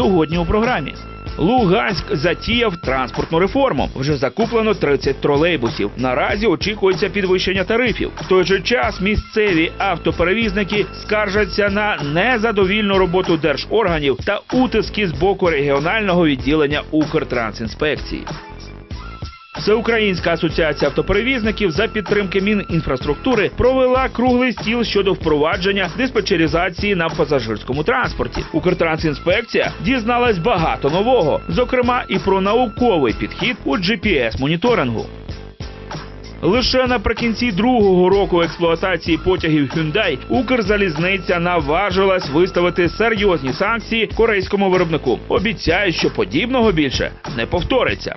сьогодні у програмі. Луганськ затіяв транспортну реформу. Вже закуплено 30 тролейбусів. Наразі очікується підвищення тарифів. В той же час місцеві автоперевізники скаржаться на незадовільну роботу держорганів та утиски з боку регіонального відділення Укртрансінспекції. Всеукраїнська асоціація автоперевізників за підтримки Мінінфраструктури провела круглий стіл щодо впровадження диспетчеризації на пасажирському транспорті. Укртрансінспекція дізналась багато нового, зокрема і про науковий підхід у GPS-моніторингу. Лише наприкінці другого року експлуатації потягів Hyundai Укрзалізниця наважилась виставити серйозні санкції корейському виробнику. Обіцяє, що подібного більше не повториться.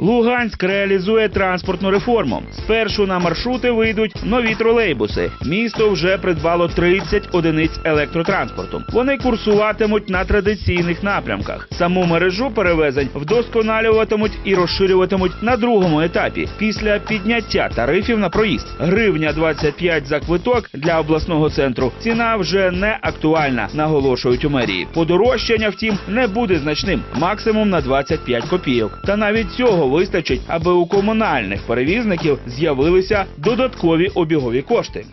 Луганськ реалізує транспортну реформу. Спершу на маршрути вийдуть нові тролейбуси. Місто вже придбало 30 одиниць електротранспорту. Вони курсуватимуть на традиційних напрямках. Саму мережу перевезень вдосконалюватимуть і розширюватимуть на другому етапі після підняття тарифів на проїзд. Гривня 25 за квиток для обласного центру. Ціна вже не актуальна, наголошують у мерії. Подорожчання, втім, не буде значним, максимум на 25 копійок. Та навіть цього вистачить, аби у комунальних перевізників з'явилися додаткові обігові кошти.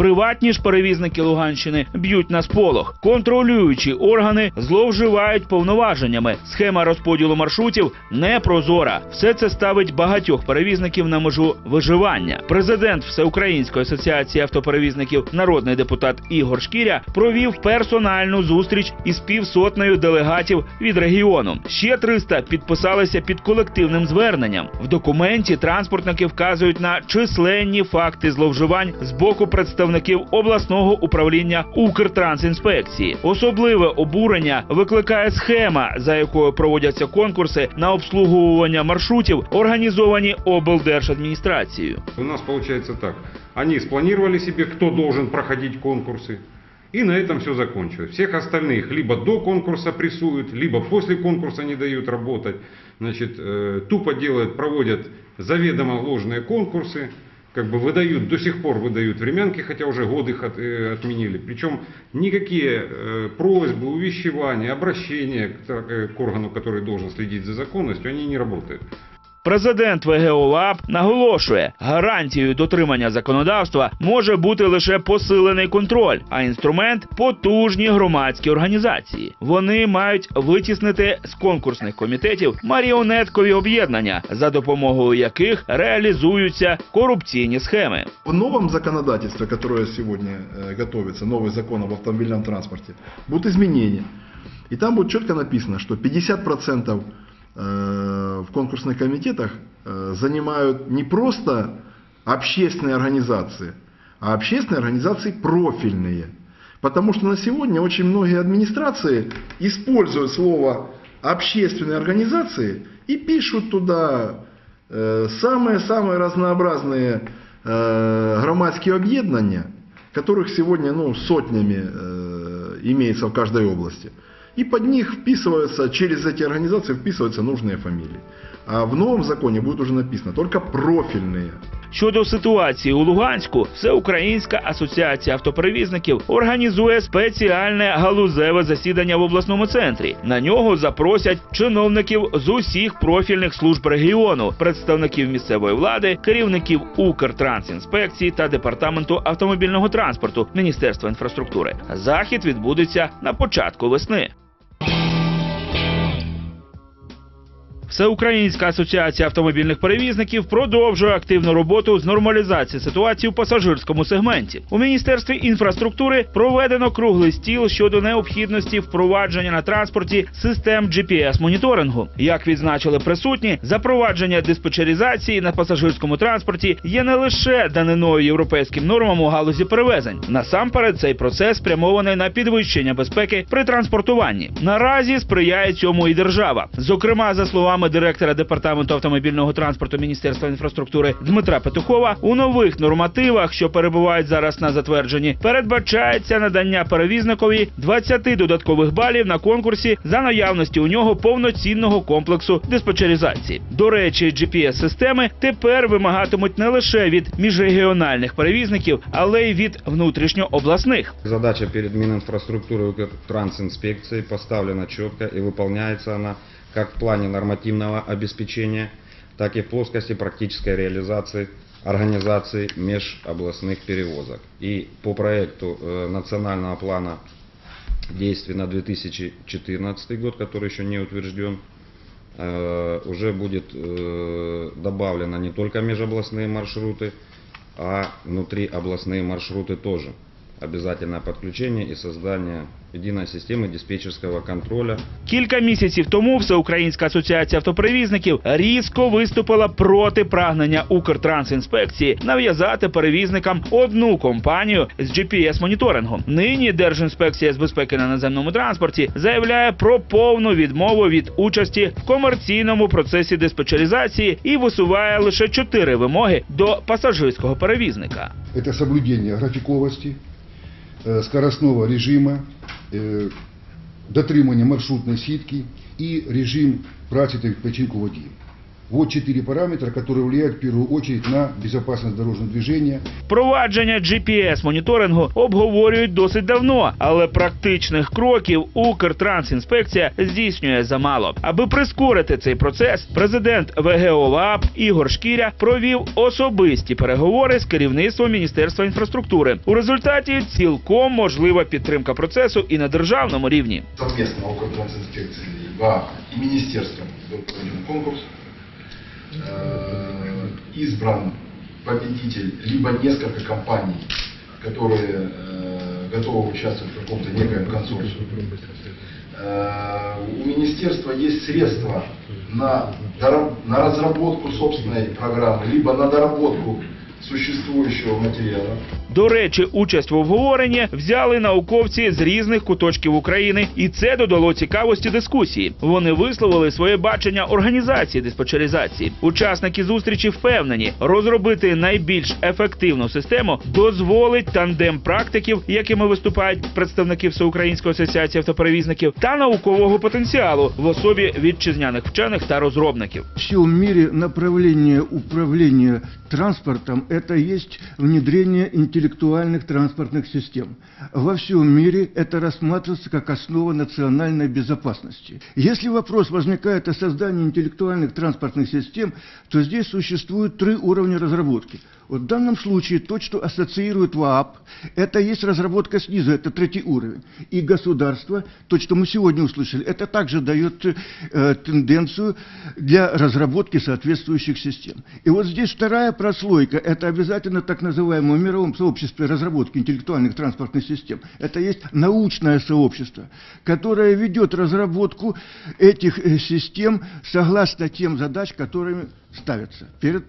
Приватні ж перевізники Луганщини б'ють на сполох. Контролюючі органи зловживають повноваженнями. Схема розподілу маршрутів непрозора. Все це ставить багатьох перевізників на межу виживання. Президент Всеукраїнської асоціації автоперевізників, народний депутат Ігор Шкіря, провів персональну зустріч із півсотнею делегатів від регіону. Ще 300 підписалися під колективним зверненням. В документі транспортники вказують на численні факти зловживань з боку представників обласного управління Укртрансінспекції. Особливе обурення викликає схема, за якою проводяться конкурси на обслуговування маршрутів, організовані облдержадміністрацією. У нас получается так. Они спланировали себе, кто должен проходить конкурсы. И на этом все закончилось. Всех остальных либо до конкурса прессуют, либо после конкурса не дают работать. Значит, э, тупо делают, проводят заведомо ложные конкурсы. Как бы выдают, до сих пор выдают времянки, хотя уже год их от- э, отменили. Причем никакие э, просьбы, увещевания, обращения к, э, к органу, который должен следить за законностью, они не работают. Президент ВГО ЛАБ наголошує, гарантією дотримання законодавства може бути лише посилений контроль, а інструмент потужні громадські організації. Вони мають витіснити з конкурсних комітетів маріонеткові об'єднання, за допомогою яких реалізуються корупційні схеми. В новом законодательстве, которое сегодня э, готовится, новый закон об автомобильном транспорте, будут изменения. И там будет четко написано, что 50% э, в конкурсных комитетах э, занимают не просто общественные организации, а общественные организации профильные. Потому что на сегодня очень многие администрации используют слово общественные организации и пишут туда э, самые-самые разнообразные э, громадские объединения, которых сегодня ну, сотнями э, имеется в каждой области. И под них вписываются, через эти организации вписываются нужные фамилии. А в новом законе будет уже написано только профильные. Щодо ситуації у Луганську, Всеукраїнська асоціація автоперевізників організує спеціальне галузеве засідання в обласному центрі. На нього запросять чиновників з усіх профільних служб регіону, представників місцевої влади, керівників Укртрансінспекції та департаменту автомобільного транспорту Міністерства інфраструктури. Захід відбудеться на початку весни. Всеукраїнська асоціація автомобільних перевізників продовжує активну роботу з нормалізації ситуації у пасажирському сегменті. У міністерстві інфраструктури проведено круглий стіл щодо необхідності впровадження на транспорті систем GPS-моніторингу. Як відзначили присутні, запровадження диспетчеризації на пасажирському транспорті є не лише даниною європейським нормам у галузі перевезень. Насамперед, цей процес спрямований на підвищення безпеки при транспортуванні. Наразі сприяє цьому і держава. Зокрема, за словами словами директора департаменту автомобільного транспорту Міністерства інфраструктури Дмитра Петухова, у нових нормативах, що перебувають зараз на затвердженні, передбачається надання перевізникові 20 додаткових балів на конкурсі за наявності у нього повноцінного комплексу диспетчеризації. До речі, GPS-системи тепер вимагатимуть не лише від міжрегіональних перевізників, але й від внутрішньообласних. Задача перед Мининфраструктурой и Трансинспекцией поставлена четко и выполняется она как в плане нормативного обеспечения, так и в плоскости практической реализации организации межобластных перевозок. И по проекту э, национального плана действий на 2014 год, который еще не утвержден, э, уже будет э, добавлено не только межобластные маршруты, а внутриобластные маршруты тоже. Обязательное подключение и создание единой системы диспетчерского контроля Кілька місяців тому Всеукраїнська асоціація автоперевізників різко виступила проти прагнення Укртрансінспекції нав'язати перевізникам одну компанію з GPS-моніторингом. Нині Держінспекція з безпеки на наземному транспорті заявляє про повну відмову від участі в комерційному процесі диспетчеризації і висуває лише чотири вимоги до пасажирського перевізника. это соблюдение графиковости, э, скоростного режима, э, дотримання маршрутної сітки і режим праці та відпочинку водіїв. Вот четыре параметра, которые влияют в первую очередь на безопасность дорожного движения, Впровадження GPS-моніторингу обговорюють досить давно, але практичних кроків Укртрансінспекція здійснює замало. Аби прискорити цей процес, президент ВГО ЛАБ Ігор Шкіря провів особисті переговори з керівництвом Міністерства інфраструктури. У результаті цілком можлива підтримка процесу і на державному рівні. Совместно Укртрансинспекции ВА и Министерством был проведен конкурс. Э, Избран победитель, либо несколько компаний, которые э, готовы участвовать в каком-то некоем консорциуме. Э, У министерства есть средства на, на разработку собственной программы, либо на доработку существующего материала. До речі, участь в обговоренні взяли науковці з різних куточків України, і це додало цікавості дискусії. Вони висловили своє бачення організації диспетчеризації. Учасники зустрічі впевнені, розробити найбільш ефективну систему дозволить тандем практиків, якими виступають представники Всеукраїнської асоціації автоперевізників, та наукового потенціалу в особі вітчизняних вчених та розробників. В всем мире направление управления транспортом – это есть внедрение интеллектуальных транспортных систем. Во всем мире это рассматривается как основа национальной безопасности. Если вопрос возникает о создании интеллектуальных транспортных систем, то здесь существует три уровня разработки. В данном случае то, что ассоциирует ВААП, это есть разработка снизу, это третий уровень. И государство, то, что мы сегодня услышали, это также дает э, тенденцию для разработки соответствующих систем. И вот здесь вторая прослойка, это обязательно так называемое в мировом сообществе разработки интеллектуальных транспортных систем. Это есть научное сообщество, которое ведет разработку этих э, систем согласно тем задач, которыми ставятся перед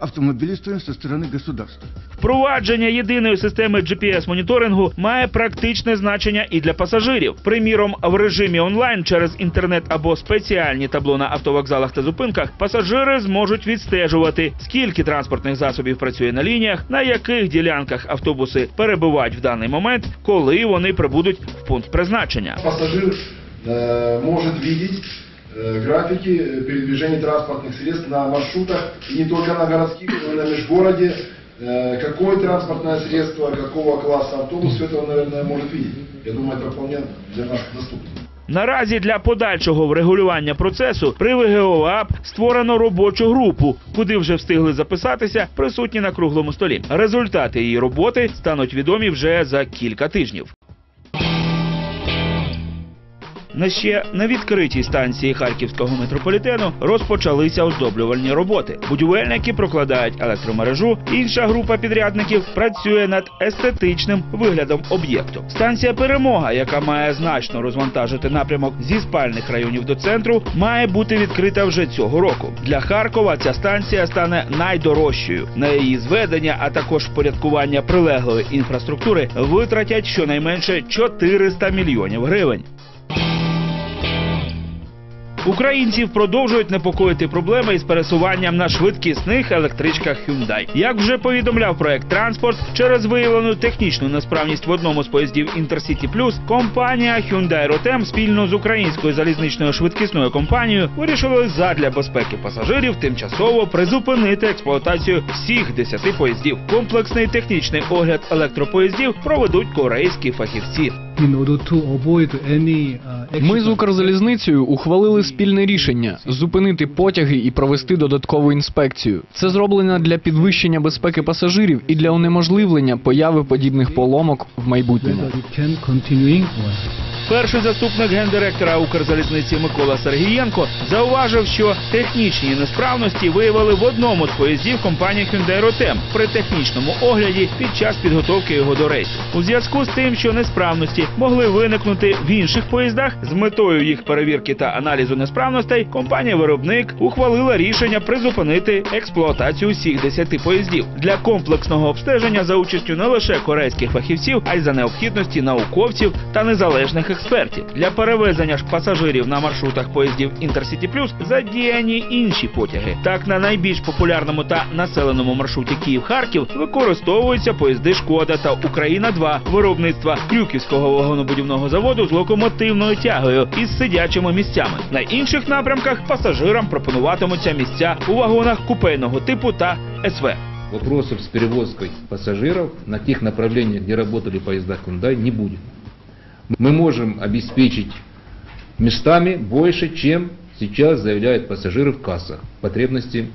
автомобилистами со стороны государства. Впровадження єдиної системи GPS-моніторингу має практичне значення і для пасажирів. Приміром, в режимі онлайн через інтернет або спеціальні табло на автовокзалах та зупинках пасажири зможуть відстежувати, скільки транспортних засобів працює на лініях, на яких ділянках автобуси перебувають в даний момент, коли вони прибудуть в пункт призначення. Пассажир э, может видеть э, графики э, передвижения транспортных средств на маршрутах, и не только на городских, но и на межгороде, э, какое транспортное средство, какого класса автобус, все это он, наверное, может видеть. Я думаю, это вполне для нас доступно. Наразі для подальшого врегулювання процесу при ВГО АП створено робочу групу, куди вже встигли записатися присутні на круглому столі. Результати її роботи стануть відомі вже за кілька тижнів. На ще на відкритій станції харківського метрополітену розпочалися оздоблювальні роботи. Будівельники прокладають електромережу. Інша група підрядників працює над естетичним виглядом об'єкту. Станція Перемога, яка має значно розвантажити напрямок зі спальних районів до центру, має бути відкрита вже цього року. Для Харкова ця станція стане найдорожчою. На її зведення, а також впорядкування прилеглої інфраструктури витратять щонайменше 400 мільйонів гривень. Українців продовжують непокоїти проблеми із пересуванням на швидкісних електричках Hyundai. Як вже повідомляв проект Транспорт, через виявлену технічну несправність в одному з поїздів Intercity Plus, компанія Hyundai Rotem спільно з українською залізничною швидкісною компанією вирішили задля безпеки пасажирів тимчасово призупинити експлуатацію всіх 10 поїздів. Комплексний технічний огляд електропоїздів проведуть корейські фахівці. Uh, Ми з. Укрзалізницею ухвалили спільне рішення зупинити потяги і провести додаткову інспекцію. Це зроблено для підвищення безпеки пасажирів і для унеможливлення появи подібних поломок в майбутньому. Перший заступник гендиректора Укрзалізниці Микола Сергієнко зауважив, що технічні несправності виявили в одному з поїздів компанії Hyundai Rotem при технічному огляді під час підготовки його до рейсу. У зв'язку з тим, що несправності могли виникнути в інших поїздах, з метою їх перевірки та аналізу несправностей, компанія-виробник ухвалила рішення призупинити експлуатацію всіх 10 поїздів для комплексного обстеження за участю не лише корейських фахівців, а й за необхідності науковців та незалежних експертів. Для перевезення ж пасажирів на маршрутах поїздів Intercity Plus задіяні інші потяги. Так на найбільш популярному та населеному маршруті Київ-Харків використовуються поїзди Шкода та Україна 2 виробництва Крюківського вагонобудівного заводу з локомотивною тягою із сидячими місцями. На інших напрямках пасажирам пропонуватимуться місця у вагонах купейного типу та СВ. Вопросов с перевозкой пассажиров на тех направлениях, где работали поезда Hyundai, не будет. Мы можем обеспечить местами больше, чем сейчас заявляют пассажиры в кассах потребности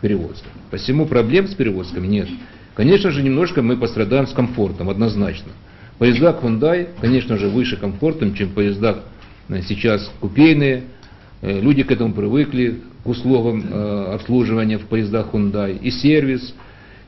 перевозки. Посему проблем с перевозками нет. Конечно же, немножко мы пострадаем с комфортом, однозначно. Поезда Hyundai, конечно же, выше комфортом, чем поезда э, сейчас купейные. Э, Люди к этому привыкли, к услугам э, обслуживания в поездах Hyundai. И сервис,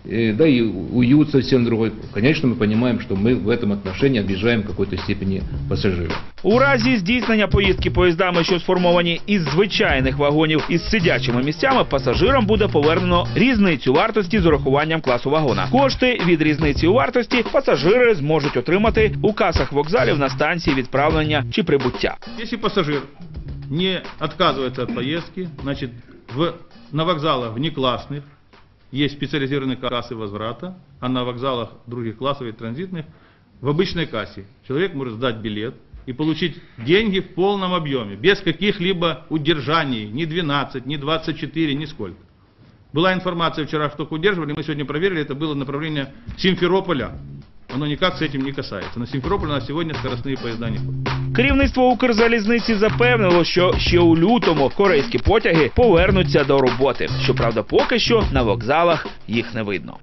да и уют совсем другой. Конечно, мы понимаем, что мы в этом отношении обижаем в какой-то степени пассажиров. У разі здійснення поїздки поїздами, що сформовані із звичайних вагонів із сидячими місцями, пасажирам буде повернено різницю вартості з урахуванням класу вагона. Кошти від різниці у вартості пасажири зможуть отримати у касах вокзалів на станції відправлення чи прибуття. Если пассажир не отказывается от поездки, значит, в, на вокзалах внеклассных есть специализированные кассы возврата, а на вокзалах других классов и транзитных в обычной кассе человек может сдать билет и получить деньги в полном объеме, без каких-либо удержаний, ни 12, ни 24, ни сколько. Была информация вчера, что удерживали, мы сегодня проверили, это было направление Симферополя. Оно ніяк з цим не касається. На Сімферополь на сьогодні скоростні поїзда не ходять. Керівництво Укрзалізниці запевнило, що ще у лютому корейські потяги повернуться до роботи. Щоправда, поки що на вокзалах їх не видно.